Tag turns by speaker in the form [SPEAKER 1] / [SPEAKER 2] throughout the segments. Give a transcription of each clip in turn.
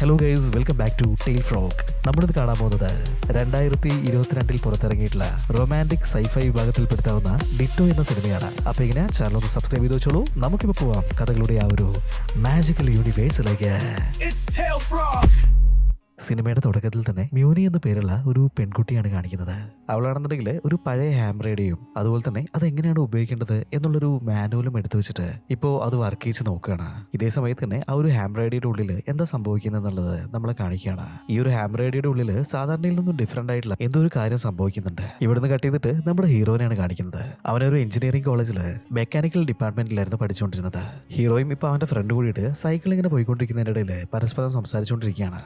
[SPEAKER 1] Hello guys welcome back to tail frock നമ്മളിത് കാണാൻ പോകുന്നത് രണ്ടായിരത്തി ഇരുപത്തിരണ്ടിൽ പുറത്തിറങ്ങിയിട്ടുള്ള റൊമാന്റിക് സൈഫൈ വിഭാഗത്തിൽപ്പെടുത്താവുന്ന ഡിറ്റോ എന്ന സിനിമയാണ്. അപ്പോൾ ഇങ്ങനെ ചാനൽ ഒന്ന് സബ്സ്ക്രൈബ് ചെയ്ത് വെച്ചോളൂ. നമുക്കിപ്പോൾ പോവാം കഥകളുടെ ആ ഒരു മാജിക്കൽ യൂണിവേഴ്സിലേക്ക്! സിനിമയുടെ തുടക്കത്തിൽ തന്നെ മ്യൂനി എന്ന പേരുള്ള ഒരു പെൺകുട്ടിയാണ് കാണിക്കുന്നത്. അവളാണെന്നുണ്ടെങ്കിൽ ഒരു പഴയ ഹാം റേഡിയോയും അതുപോലെ തന്നെ അത് എങ്ങനെയാണ് ഉപയോഗിക്കേണ്ടത് എന്നുള്ളൊരു മാനുവലും എടുത്തു വെച്ചിട്ട് ഇപ്പോൾ അത് വർക്ക് ചെയ്ത് നോക്കുകയാണ്. ഇതേ സമയത്ത് തന്നെ ആ ഒരു ഹാം റേഡിയുടെ ഉള്ളിൽ എന്താ സംഭവിക്കുന്നത് എന്നുള്ളത് നമ്മൾ കാണിക്കുകയാണ്. ഈ ഒരു ഹാം റേഡിയുടെ ഉള്ളിൽ സാധാരണയിൽ നിന്നും ഡിഫറെന്റ് ആയിട്ടുള്ള എന്തോ ഒരു കാര്യം സംഭവിക്കുന്നുണ്ട്. ഇവിടുന്ന് കട്ട് ചെയ്തിട്ട് നമ്മുടെ ഹീറോനെയാണ് കാണിക്കുന്നത്. അവനൊരു എഞ്ചിനീയറിംഗ് കോളേജിൽ മെക്കാനിക്കൽ ഡിപ്പാർട്ട്മെന്റിലായിരുന്നു പഠിച്ചുകൊണ്ടിരുന്നത്. ഹീറോയും ഇപ്പോൾ അവന്റെ ഫ്രണ്ട് കൂടിയിട്ട് സൈക്കിൾ ഇങ്ങനെ പോയിക്കൊണ്ടിരിക്കുന്നതിനിടയിൽ പരസ്പരം സംസാരിച്ചുകൊണ്ടിരിക്കുകയാണ്.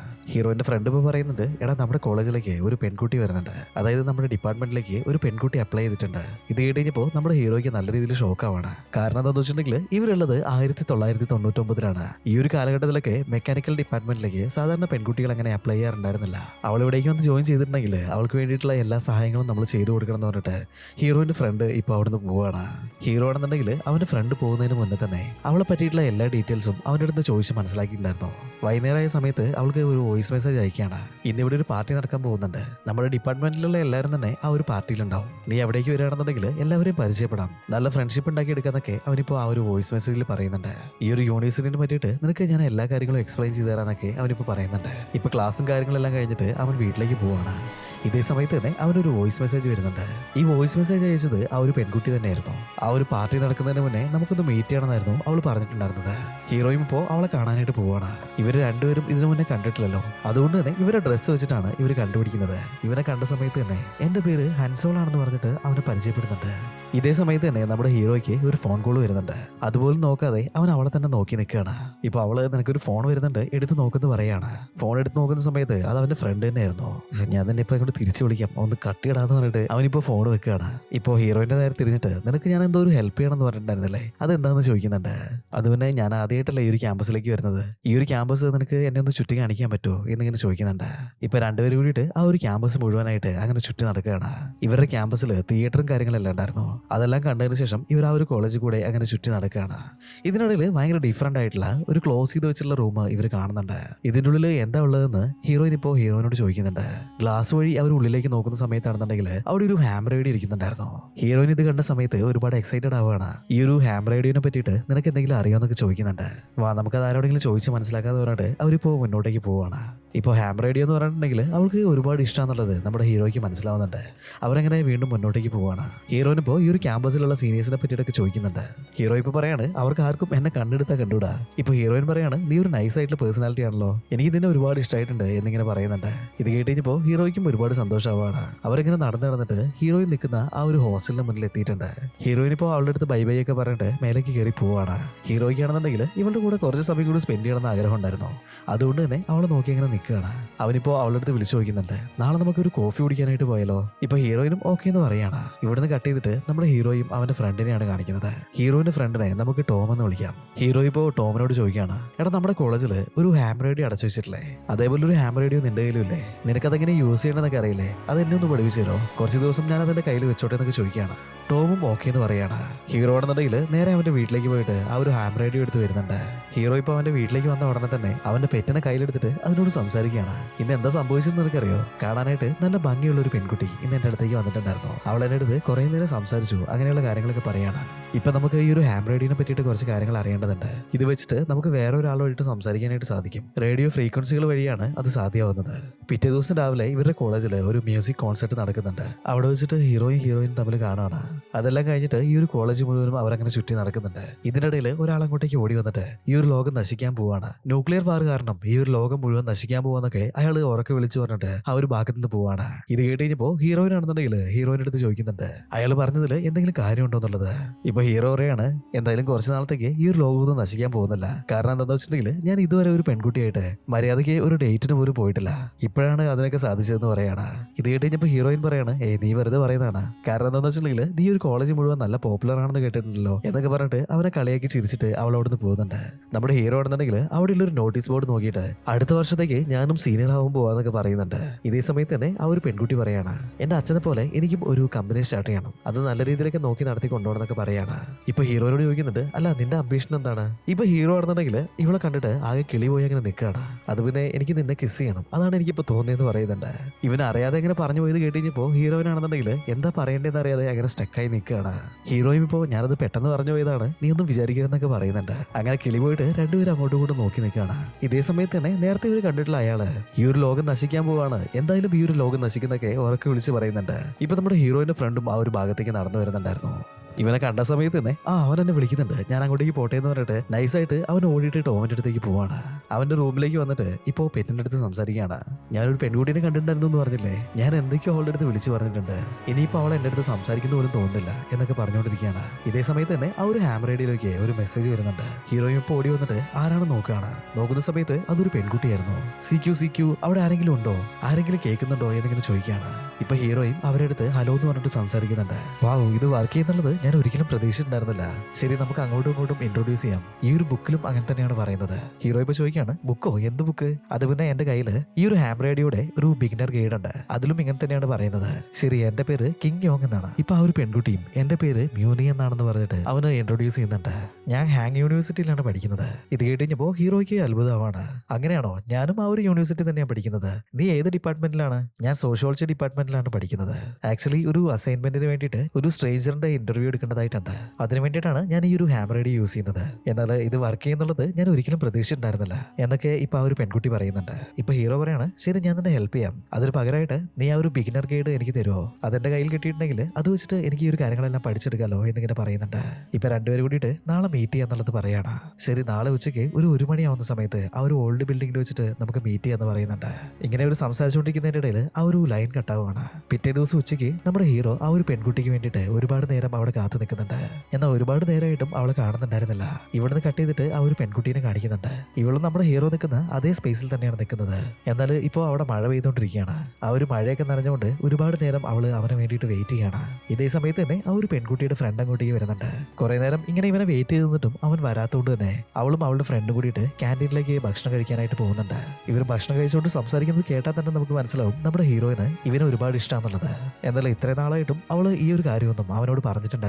[SPEAKER 1] ഹീറോയിന്റെ ഫ്രണ്ട് ഇപ്പോൾ പറയുന്നുണ്ട് എടാ നമ്മുടെ കോളേജിലേക്ക് ഒരു പെൺകുട്ടി വരുന്നുണ്ട്. അതായത് നമ്മുടെ ഡിപ്പാർട്ട്മെന്റിലേക്ക് ഒരു പെൺകുട്ടി അപ്ലൈ ചെയ്തിട്ടുണ്ട്. ഇത് കഴിഞ്ഞപ്പോൾ നമ്മുടെ ഹീറോയ്ക്ക് നല്ല രീതിയിൽ ഷോക്കാവാണ് കാരണം എന്താണെന്ന് വെച്ചിട്ടുണ്ടെങ്കിൽ ഇവരുള്ളത് ആയിരത്തി തൊള്ളായിരത്തി തൊണ്ണൂറ്റൊമ്പതിലാണ് ഈ ഒരു കാലഘട്ടത്തിലൊക്കെ മെക്കാനിക്കൽ ഡിപ്പാർട്ട്മെന്റിലേക്ക് സാധാരണ പെൺകുട്ടികൾ അങ്ങനെ അപ്ലൈ ചെയ്യാറുണ്ടായിരുന്നില്ല. അവൾ ഇവിടേക്ക് വന്ന് ജോയിൻ ചെയ്തിട്ടുണ്ടെങ്കിൽ അവൾക്ക് വേണ്ടിയിട്ടുള്ള എല്ലാ സഹായങ്ങളും നമ്മൾ ചെയ്തു കൊടുക്കണം എന്ന് പറഞ്ഞിട്ട് ഹീറോയിന്റെ ഫ്രണ്ട് ഇപ്പോൾ അവിടുന്ന് പോവാണ്. ഹീറോ ആണെന്നുണ്ടെങ്കിൽ അവന്റെ ഫ്രണ്ട് പോകുന്നതിന് മുന്നേ തന്നെ അവളെ പറ്റിയിട്ടുള്ള എല്ലാ ഡീറ്റെയിൽസും അവന്റെ ചോദിച്ച് മനസ്സിലാക്കിയിട്ടുണ്ടായിരുന്നു. വൈകുന്നേരമായ സമയത്ത് അവൾക്ക് ഒരു വോയിസ് മെസ്സേജ് അയക്കുകയാണ് ഇന്ന് ഇവിടെ ഒരു പാർട്ടി നടക്കാൻ പോകുന്നുണ്ട്. നമ്മുടെ ഡിപ്പാർട്ട്മെന്റിലുള്ള എല്ലാവരും തന്നെ ആ ഒരു പാർട്ടിയിലുണ്ടാവും. നീ എവിടേക്ക് വരികയാണെന്നുണ്ടെങ്കിൽ എല്ലാവരെയും പരിചയപ്പെടാം. നല്ല ഫ്രണ്ട്ഷിപ്പ് ഉണ്ടാക്കി എടുക്കാന്നൊക്കെ അവനിപ്പോൾ ആ ഒരു വോയിസ് മെസ്സേജിൽ പറയുന്നുണ്ട്. ഈ ഒരു യൂണിവേഴ്സിറ്റിനെ പറ്റിയിട്ട് നിനക്ക് ഞാൻ എല്ലാ കാര്യങ്ങളും എക്സ്പ്ലെയിൻ ചെയ്തു തരാന്നൊക്കെ അവനിപ്പോൾ പറയുന്നുണ്ട്. ഇപ്പൊ ക്ലാസ്സും കാര്യങ്ങളെല്ലാം കഴിഞ്ഞിട്ട് അവൻ വീട്ടിലേക്ക് പോവാണ്. ഇതേ സമയത്ത് തന്നെ അവനൊരു വോയിസ് മെസ്സേജ് വരുന്നുണ്ട്. ഈ വോയിസ് മെസ്സേജ് അയച്ചത് ആ ഒരു പെൺകുട്ടി തന്നെയായിരുന്നു. ആ ഒരു പാർട്ടി നടക്കുന്നതിന് മുന്നേ നമുക്കൊന്ന് മീറ്റ് ചെയ്യണമെന്നായിരുന്നു അവൾ പറഞ്ഞിട്ടുണ്ടായിരുന്നത്. ഹീറോയും ഇപ്പോൾ അവളെ കാണാനായിട്ട് പോവാണ്. ഇവർ രണ്ടുപേരും ഇതിനു മുന്നേ കണ്ടിട്ടില്ലല്ലോ. അതുകൊണ്ട് തന്നെ ഇവരെ ഡ്രസ്സ് വെച്ചിട്ടാണ് ഇവർ കണ്ടുപിടിക്കുന്നത്. ഇവനെ കണ്ട സമയത്ത് തന്നെ എന്റെ പേര് ഹൻസോൾ ആണെന്ന് പറഞ്ഞിട്ട് അവനെ പരിചയപ്പെടുന്നുണ്ട്. ഇതേ സമയത്ത് തന്നെ നമ്മുടെ ഹീറോയ്ക്ക് ഒരു ഫോൺ കോൾ വരുന്നുണ്ട്. അതുപോലും നോക്കാതെ അവൻ അവളെ തന്നെ നോക്കി നിൽക്കുകയാണ്. ഇപ്പൊ അവൾ നിനക്കൊരു ഫോൺ വരുന്നുണ്ട് എടുത്ത് നോക്കുന്നു പറയാണ്. ഫോൺ എടുത്ത് നോക്കുന്ന സമയത്ത് അത് അവന്റെ ഫ്രണ്ട് തന്നെയായിരുന്നു. ഞാൻ തന്നെ ഇപ്പൊ അങ്ങോട്ട് തിരിച്ചു വിളിക്കാം. ഒന്ന് കട്ടിയിടാന്ന് പറഞ്ഞിട്ട് അവനിപ്പോ ഫോൺ വെക്കുകയാണ്. ഇപ്പൊ ഹീറോയിന്റെ നേരെ തിരിഞ്ഞിട്ട് നിനക്ക് ഞാൻ എന്തോ ഒരു ഹെൽപ്പ് ചെയ്യണം എന്ന് പറഞ്ഞിട്ടുണ്ടായിരുന്നില്ലേ? അതെന്താന്ന് ചോദിക്കുന്നുണ്ട്. അത് പിന്നെ ഞാൻ ആദ്യമായിട്ടല്ല ഈ ഒരു ക്യാമ്പസിലേക്ക് വരുന്നത്. ഈ ഒരു ക്യാമ്പസ് നിനക്ക് എന്നെ ഒന്ന് ചുറ്റി കാണിക്കാൻ പറ്റുമോ എന്നിങ്ങനെ ചോദിക്കുന്നുണ്ട്. ഇപ്പൊ രണ്ടുപേരും കൂടിയിട്ട് ആ ഒരു ക്യാമ്പസ് മുഴുവനായിട്ട് അങ്ങനെ ചുറ്റി നടക്കുകയാണ്. ഇവരുടെ ക്യാമ്പസിൽ തിയേറ്ററും കാര്യങ്ങളെല്ലാം ഉണ്ടായിരുന്നു. അതെല്ലാം കണ്ടതിന് ശേഷം ഇവർ ആ ഒരു കോളേജിൽ കൂടെ അങ്ങനെ ചുറ്റി നടക്കുകയാണ്. ഇതിനിടയിൽ ഭയങ്കര ഡിഫറെന്റ് ആയിട്ടുള്ള ഒരു ക്ലോസ് ചെയ്ത് വെച്ചുള്ള റൂം ഇവർ കാണുന്നുണ്ട്. ഇതിന്റെ ഉള്ളിൽ എന്താ ഉള്ളതെന്ന് ഹീറോയിൻ ഇപ്പോൾ ഹീറോയിനോട് ചോദിക്കുന്നുണ്ട്. ഗ്ലാസ് വഴി അവർ ഉള്ളിലേക്ക് നോക്കുന്ന സമയത്താണെന്നുണ്ടെങ്കിൽ അവിടെ ഒരു ഹാം റൈഡി ഇരിക്കുന്നുണ്ടായിരുന്നു. ഹീറോയിൻ ഇത് കണ്ട സമയത്ത് ഒരുപാട് എക്സൈറ്റഡ് ആവുകയാണ്. ഈ ഒരു ഹാം റൈഡിനെ പറ്റിയിട്ട് നിനക്ക് എന്തെങ്കിലും അറിയാമെന്നൊക്കെ ചോദിക്കുന്നുണ്ട്. വാ നമുക്ക് അത് ആരോടെങ്കിലും ചോദിച്ച് മനസ്സിലാക്കാന്ന് പറഞ്ഞിട്ട് അവരിപ്പോൾ മുന്നോട്ടേക്ക് പോവാണ് ഇപ്പോൾ ഹാം റേഡിയോ എന്ന് പറഞ്ഞിട്ടുണ്ടെങ്കിൽ അവൾക്ക് ഒരുപാട് ഇഷ്ടമാണെന്നുള്ളത് നമ്മുടെ ഹീറോയ്ക്ക് മനസ്സിലാവുന്നുണ്ട്. അവരങ്ങനെ വീണ്ടും മുന്നോട്ടേക്ക് പോവാണ്. ഹീറോയിനിപ്പോൾ ഈ ഒരു ക്യാമ്പസിലുള്ള സീനിയേഴ്സിനെ പറ്റിയിട്ടൊക്കെ ചോദിക്കുന്നുണ്ട്. ഹീറോ ഇപ്പോൾ പറയാണ് അവർക്ക് ആർക്കും എന്നെ കണ്ടെടുത്താൽ കണ്ടുകൂടാ ഇപ്പോൾ ഹീറോയിൻ പറയാണ് നീ ഒരു നൈസ് ആയിട്ടുള്ള പേഴ്സണാലിറ്റി ആണല്ലോ. എനിക്ക് ഇതിനെ ഒരുപാട് ഇഷ്ടമായിട്ടുണ്ട് എന്നിങ്ങനെ പറയുന്നുണ്ട്. ഇത് കേട്ട് കഴിഞ്ഞപ്പോൾ ഹീറോയ്ക്കും ഒരുപാട് സന്തോഷമാവാണ്. അവരിങ്ങനെ നടന്ന് നടന്നിട്ട് ഹീറോയിൻ നിൽക്കുന്ന ആ ഒരു ഹോസ്റ്റലിന് മുന്നിൽ എത്തിയിട്ടുണ്ട്. ഹീറോയിൻ ഇപ്പോൾ അവളുടെ അടുത്ത് ബൈ ബൈ ഒക്കെ പറഞ്ഞിട്ട് മേലേക്ക് കയറി പോവാണ്. ഹീറോയ്ക്കാണെന്നുണ്ടെങ്കിൽ ഇവളുടെ കൂടെ കുറച്ച് സമയം കൂടി സ്പെൻഡ് ചെയ്യണമെന്ന് ആഗ്രഹം ഉണ്ടായിരുന്നു അതുകൊണ്ട് തന്നെ അവളെ നോക്കി അങ്ങനെ നിൽക്കുകയാണ് അവനിപ്പോൾ അവളുടെ അടുത്ത് വിളിച്ചു ചോദിക്കുന്നുണ്ട്. നാളെ നമുക്ക് ഒരു കോഫി കുടിക്കാനായിട്ട് പോയാലോ? ഇപ്പൊ ഹീറോയിനും ഓക്കെ എന്ന് പറയാണ്. ഇവിടുന്ന് കട്ട് ചെയ്തിട്ട് നമ്മുടെ ഹീറോയും അവന്റെ ഫ്രണ്ടിനെയാണ് കാണിക്കുന്നത്. ഹീറോയിന്റെ ഫ്രണ്ടിനെ നമുക്ക് ടോം എന്ന് വിളിക്കാം. ഹീറോ ഇപ്പോൾ ടോമിനോട് ചോദിക്കുകയാണ് എടാ നമ്മുടെ കോളേജിൽ ഒരു ഹാം റേഡിയോ അടച്ചു വെച്ചിട്ടില്ലേ? അതേപോലെ ഒരു ഹാം റേഡിയോ നിന്റെ കയ്യിലും ഇല്ലേ? നിനക്കതെങ്ങനെ യൂസ് ചെയ്യണമെന്നൊക്കെ അറിയില്ലേ? അത് എന്നെ ഒന്ന് പഠിപ്പിച്ചു കുറച്ച് ദിവസം ഞാൻ അതിന്റെ കയ്യിൽ വെച്ചോട്ടെ എന്നൊക്കെ ചോദിക്കുകയാണ്. ടോമും ഓക്കെ എന്ന് പറയാണ്. ഹീറോ ആണെന്നുണ്ടെങ്കിൽ നേരെ അവന്റെ വീട്ടിലേക്ക് പോയിട്ട് ആ ഒരു ഹാം റേഡിയോ എടുത്ത് വരുന്നുണ്ട്. ഹീറോ ഇപ്പോൾ അവന്റെ വീട്ടിലേക്ക് വന്ന ഉടനെ തന്നെ അവന്റെ പെറ്റിനെ കയ്യിലെടുത്തിട്ട് അതിനോട് സംസാരിക്കുകയാണ്. ഇന്ന് എന്താ സംഭവിച്ചെന്ന് നിനക്കറിയോ? കാണാനായിട്ട് നല്ല ഭംഗിയുള്ള ഒരു പെൺകുട്ടി ഇന്ന് എന്റെ അടുത്തേക്ക് വന്നിട്ടുണ്ടായിരുന്നു. അവൾ എന്റെ അടുത്ത് കുറെ നേരം സംസാരിച്ചു. അങ്ങനെയുള്ള കാര്യങ്ങളൊക്കെ പറയാണ്. ഇപ്പൊ നമുക്ക് ഈ ഒരു ഹാം റേഡിയോനെ പറ്റിയിട്ട് കുറച്ച് കാര്യങ്ങൾ അറിയേണ്ടതുണ്ട്. ഇത് വെച്ചിട്ട് നമുക്ക് വേറെ ഒരാളുമായിട്ട് സംസാരിക്കാനായിട്ട് സാധിക്കും. റേഡിയോ ഫ്രീക്വൻസികൾ വഴിയാണ് അത് സാധ്യമാവുന്നത്. പിറ്റേ ദിവസം രാവിലെ ഇവരുടെ കോളേജിൽ ഒരു മ്യൂസിക് കോൺസെർട്ട് നടക്കുന്നുണ്ട്. അവിടെ വെച്ചിട്ട് ഹീറോയും ഹീറോയിനും തമ്മിൽ കാണുകയാണ് അതെല്ലാം കഴിഞ്ഞിട്ട് ഈ ഒരു കോളേജ് മുഴുവനും അവരങ്ങനെ ചുറ്റി നടക്കുന്നുണ്ട്. ഇതിനിടയിൽ ഒരാൾ അങ്ങോട്ടേക്ക് ഓടി വന്നിട്ട് ഈ ഒരു ലോകം നശിക്കാൻ പോവാണ്. ന്യൂക്ലിയർ വാർ കാരണം ഈ ഒരു ലോകം മുഴുവൻ നശിക്കാൻ പോവാന്നൊക്കെ അയാൾ ഉറക്കെ വിളിച്ചു പറഞ്ഞിട്ട് ആ ഒരു ഭാഗത്ത് നിന്ന് പോവാണ്. ഇത് കേട്ട് കഴിഞ്ഞപ്പോ ഹീറോയിൻ ആണെന്നുണ്ടെങ്കിൽ ഹീറോയിന്റെ അടുത്ത് ചോദിക്കുന്നുണ്ട്. അയാൾ പറഞ്ഞതിൽ എന്തെങ്കിലും കാര്യമുണ്ടോ എന്നുള്ളത്. ഇപ്പൊ ഹീറോ പറയാണ് എന്തായാലും കുറച്ച് നാളത്തേക്ക് ഈ ഒരു ലോകമൊന്നും നശിക്കാൻ പോകുന്നില്ല. കാരണം എന്താണെന്ന് വെച്ചിട്ടുണ്ടെങ്കിൽ ഞാൻ ഇതുവരെ ഒരു പെൺകുട്ടിയായിട്ട് മര്യാദയ്ക്ക് ഒരു ഡേറ്റിന് പോലും പോയിട്ടില്ല. ഇപ്പോഴാണ് അതിനൊക്കെ സാധിച്ചതെന്ന് പറയാണ്. ഇത് കേട്ട് ഹീറോയിൻ പറയാണ് ഏ നീ വെറുതെ പറയുന്നതാണ്. കാരണം എന്താണെന്ന് വെച്ചിട്ടുണ്ടെങ്കിൽ നീ ഒരു കോളേജ് മുഴുവൻ നല്ല പോപ്പുലർ ആണെന്ന് കേട്ടിട്ടുണ്ടല്ലോ എന്നൊക്കെ പറഞ്ഞിട്ട് അവനെ കളിയാക്കി ചിരിച്ചിട്ട് അവൾ അവിടെ നിന്ന് പോകുന്നുണ്ട്. നമ്മുടെ ഹീറോ ആണെന്നുണ്ടെങ്കിൽ അവിടെയുള്ള ഒരു നോട്ടീസ് ബോർഡ് നോക്കിയിട്ട് അടുത്ത വർഷത്തേക്ക് ഞാനും സീനിയർ ആവാൻ പോവാന്നൊക്കെ പറയുന്നുണ്ട്. ഇതേ സമയത്ത് തന്നെ ആ ഒരു പെൺകുട്ടി പറയാണ് എന്റെ അച്ഛനെ പോലെ എനിക്കും ഒരു കമ്പനി സ്റ്റാർട്ട് ചെയ്യണം. അത് നല്ല രീതിയിലൊക്കെ നോക്കി നടത്തി കൊണ്ടുപോകണമെന്നൊക്കെ പറയാണ്. ഇപ്പൊ ഹീറോയോട് ചോദിക്കുന്നുണ്ട് അല്ല നിന്റെ അംബീഷൻ എന്താണ്? ഇപ്പൊ ഹീറോ ആണെന്നുണ്ടെങ്കിൽ ഇവളെ കണ്ടിട്ട് ആകെ കിളി പോയി അങ്ങനെ നിൽക്കുകയാണ് അത് പിന്നെ എനിക്ക് നിന്നെ കിസ് ചെയ്യണം. അതാണ് എനിക്കിപ്പോ തോന്നിയെന്ന് പറയുന്നുണ്ട്. ഇവൻ അറിയാതെ ഇങ്ങനെ പറഞ്ഞു പോയത് കേട്ടിഞ്ഞപ്പോ ഹീറോയിനാണെന്നുണ്ടെങ്കിൽ എന്താ പറയേണ്ടതെന്ന് അറിയാതെ അങ്ങനെ സ്റ്റക്കായി നിൽക്കുകയാണ് ഹീറോയും ഇപ്പോൾ ഞാനത് പെട്ടെന്ന് പറഞ്ഞു പോയതാണ്. നീ ഒന്നും വിചാരിക്കരുതെന്നൊക്കെ പറയുന്നുണ്ട്. അങ്ങനെ കിളി പോയിട്ട് രണ്ടുപേരും അങ്ങോട്ടും ഇങ്ങോട്ടും നോക്കി നിൽക്കുകയാണ് ഇതേ സമയത്ത് തന്നെ നേരത്തെ ഇവർ കണ്ടിട്ടുള്ള അയാൾ ഈ ഒരു ലോകം നശിക്കാൻ പോവാണ്. എന്തായാലും ഈ ഒരു ലോകം നശിക്കുന്നൊക്കെ ഉറക്കെ വിളിച്ച് പറയുന്നുണ്ട്. ഇപ്പൊ നമ്മുടെ ഹീറോയിന്റെ ഫ്രണ്ടും ആ ഒരു ഭാഗത്തേക്ക് നടന്നു വരുന്നുണ്ടായിരുന്നു. ഇവനെ കണ്ട സമയത്ത് തന്നെ ആ അവൻ എന്നെ വിളിക്കുന്നുണ്ട്. ഞാൻ അങ്ങോട്ടേക്ക് പോട്ടെ എന്ന് പറഞ്ഞിട്ട് നൈസായിട്ട് അവൻ ഓടിയിട്ട് ടോമിന്റെ അടുത്തേക്ക് പോവാണ്. അവന്റെ റൂമിലേക്ക് വന്നിട്ട് ഇപ്പോൾ പെറ്റിന്റെ അടുത്ത് സംസാരിക്കുകയാണ്. ഞാനൊരു പെൺകുട്ടീനെ കണ്ടിട്ടുണ്ടായിരുന്നു എന്ന് പറഞ്ഞില്ലേ? ഞാൻ എന്തൊക്കെയോ അവളുടെ അടുത്ത് വിളിച്ചു പറഞ്ഞിട്ടുണ്ട്. ഇനിയിപ്പോൾ അവൾ എന്റെ അടുത്ത് സംസാരിക്കുന്ന പോലും തോന്നുന്നില്ല എന്നൊക്കെ പറഞ്ഞുകൊണ്ടിരിക്കുകയാണ്. ഇതേ സമയത്ത് തന്നെ ആ ഒരു ഹാമർ റേഡിയോയിലേക്ക് ഒരു മെസ്സേജ് വരുന്നുണ്ട്. ഹീറോയും ഇപ്പോൾ ഓടി വന്നിട്ട് ആരാണ് നോക്കുകയാണ്. നോക്കുന്ന സമയത്ത് അതൊരു പെൺകുട്ടിയായിരുന്നു. സി ക്യു സി ക്യു അവിടെ ആരെങ്കിലും ഉണ്ടോ? ആരെങ്കിലും കേൾക്കുന്നുണ്ടോ? എന്നിങ്ങനെ ചോദിക്കുകയാണ്. ഇപ്പൊ ഹീറോയും അവരുടെ അടുത്ത് ഹലോ എന്ന് പറഞ്ഞിട്ട് സംസാരിക്കുന്നുണ്ട്. വാവ് ഇത് വർക്ക് ചെയ്യുന്നുള്ളത് ഞാൻ ഒരിക്കലും പ്രതീക്ഷിച്ചിട്ടുണ്ടായിരുന്നില്ല. ശരി നമുക്ക് അങ്ങോട്ടും ഇങ്ങോട്ടും ഇൻട്രൊഡ്യൂസ് ചെയ്യാം. ഈ ഒരു ബുക്കിലും അങ്ങനെ തന്നെയാണ് പറയുന്നത്. ഹീറോ ഇപ്പൊ ചോദിക്കുകയാണ് ബുക്കോ? എന്ത് ബുക്ക്? അത് പിന്നെ എന്റെ കയ്യിൽ ഈ ഒരു ഹാം റേഡിയോയുടെ ഒരു ബിഗിനർ ഗൈഡ് ഉണ്ട്. അതിലും ഇങ്ങനെ തന്നെയാണ് പറയുന്നത്. ശരി എന്റെ പേര് കിങ് യോങ് എന്നാണ്. ഇപ്പൊ ആ ഒരു പെൺകുട്ടിയും എന്റെ പേര് മ്യൂനി എന്നാണെന്ന് പറഞ്ഞിട്ട് അവന് ഇൻട്രൊഡ്യൂസ് ചെയ്യുന്നുണ്ട്. ഞാൻ ഹാങ് യൂണിവേഴ്സിറ്റിയിലാണ് പഠിക്കുന്നത്. ഇത് കേട്ട് കഴിഞ്ഞപ്പോ ഹീറോയ്ക്ക് അത്ഭുതമാണ് അങ്ങനെയാണോ? ഞാനും ആ ഒരു യൂണിവേഴ്സിറ്റി തന്നെയാണ് പഠിക്കുന്നത്. നീ ഏത് ഡിപ്പാർട്ട്മെന്റിലാണ്? ഞാൻ സോഷ്യോളജി ഡിപ്പാർട്ട്മെന്റിലാണ് പഠിക്കുന്നത്. ആക്ച്വലി ഒരു അസൈൻമെന്റിന് വേണ്ടിയിട്ട് ഒരു സ്ട്രേഞ്ചറിന്റെ ഇന്റർവ്യൂ എടുക്കേണ്ടതായിട്ടുണ്ട്. അതിനു വേണ്ടിയിട്ടാണ് ഞാൻ ഈ ഒരു ഹാമർ ഐഡി യൂസ് ചെയ്യുന്നത്. എന്നാൽ ഇത് വർക്ക് ചെയ്യുന്നുള്ളത് ഞാൻ ഒരിക്കലും പ്രതീക്ഷിച്ചിട്ടുണ്ടായിരുന്നില്ല. എന്നൊക്കെ ഇപ്പൊ ആ ഒരു പെൺകുട്ടി പറയുന്നുണ്ട്. ഇപ്പൊ ഹീറോ പറയാണ് ശരി ഞാൻ നിന്നെ ഹെൽപ്പ് ചെയ്യാം. അതിന് പകരമായിട്ട് നീ ആ ഒരു ബിഗിനർ ഗൈഡ് എനിക്ക് തരുമോ അതെന്റെ കയ്യിൽ കിട്ടിയിട്ടുണ്ടെങ്കിൽ അത് വെച്ചിട്ട് എനിക്ക് ഈ ഒരു കാര്യങ്ങളെല്ലാം പഠിച്ചെടുക്കാലോ? എന്നിങ്ങനെ പറയുന്നുണ്ട്. ഇപ്പൊ രണ്ടുപേരും കൂടിയിട്ട് നാളെ മീറ്റ് ചെയ്യാന്നുള്ളത് പറയാണ്. ശരി നാളെ ഉച്ചയ്ക്ക് ഒരു ഒരു മണിയാവുന്ന സമയത്ത് ആ ഒരു ഓൾഡ് ബിൽഡിംഗിൽ വെച്ചിട്ട് നമുക്ക് മീറ്റ് ചെയ്യാന്ന് പറയുന്നുണ്ട്. ഇങ്ങനെ ഒരു സംസാരിച്ചുകൊണ്ടിരിക്കുന്നതിന്റെ ഇടയിൽ ആ ഒരു ലൈൻ കട്ടാവുകയാണ് പിറ്റേ ദിവസം ഉച്ചയ്ക്ക് നമ്മുടെ ഹീറോ ആ ഒരു പെൺകുട്ടിക്ക് വേണ്ടിയിട്ട് ഒരുപാട് നേരം അവിടെ കാത്തു നിൽക്കുന്നുണ്ട്. എന്നാൽ ഒരുപാട് നേരമായിട്ടും അവളെ കാണുന്നുണ്ടായിരുന്നില്ല. ഇവിടുന്ന് കട്ട് ചെയ്തിട്ട് ആ ഒരു പെൺകുട്ടീനെ കാണിക്കുന്നുണ്ട്. ഇവളും നമ്മുടെ ഹീറോ നിൽക്കുന്ന അതേ സ്പേസിൽ തന്നെയാണ് നിൽക്കുന്നത്. എന്നാൽ ഇപ്പോൾ അവിടെ മഴ പെയ്തുകൊണ്ടിരിക്കുകയാണ്. ആ ഒരു മഴയൊക്കെ നനഞ്ഞുകൊണ്ട് ഒരുപാട് നേരം അവൾ അവന് വേണ്ടിയിട്ട് വെയിറ്റ് ചെയ്യാണ് ഇതേ സമയത്ത് തന്നെ ആ ഒരു പെൺകുട്ടിയുടെ ഫ്രണ്ട് അങ്ങോട്ടേക്ക് വരുന്നുണ്ട്. കുറെ നേരം ഇങ്ങനെ ഇവനെ വെയിറ്റ് ചെയ്ത് നിന്നിട്ടും അവൻ വരാത്തതുകൊണ്ട് തന്നെ അവളും അവളുടെ ഫ്രണ്ടും കൂടിയിട്ട് ക്യാന്റീനിലേക്ക് ഭക്ഷണം കഴിക്കാനായിട്ട് പോകുന്നുണ്ട്. ഇവർ ഭക്ഷണം കഴിച്ചുകൊണ്ട് സംസാരിക്കുന്നത് കേട്ടാൽ തന്നെ നമുക്ക് മനസ്സിലാവും നമ്മുടെ ഹീറോയിന് ഇവനെ ഒരുപാട് ഇഷ്ടമാണെന്നുള്ളത് എന്നാൽ ഇത്രയും നാളായിട്ടും അവൾ ഈ ഒരു കാര്യമൊന്നും അവനോട്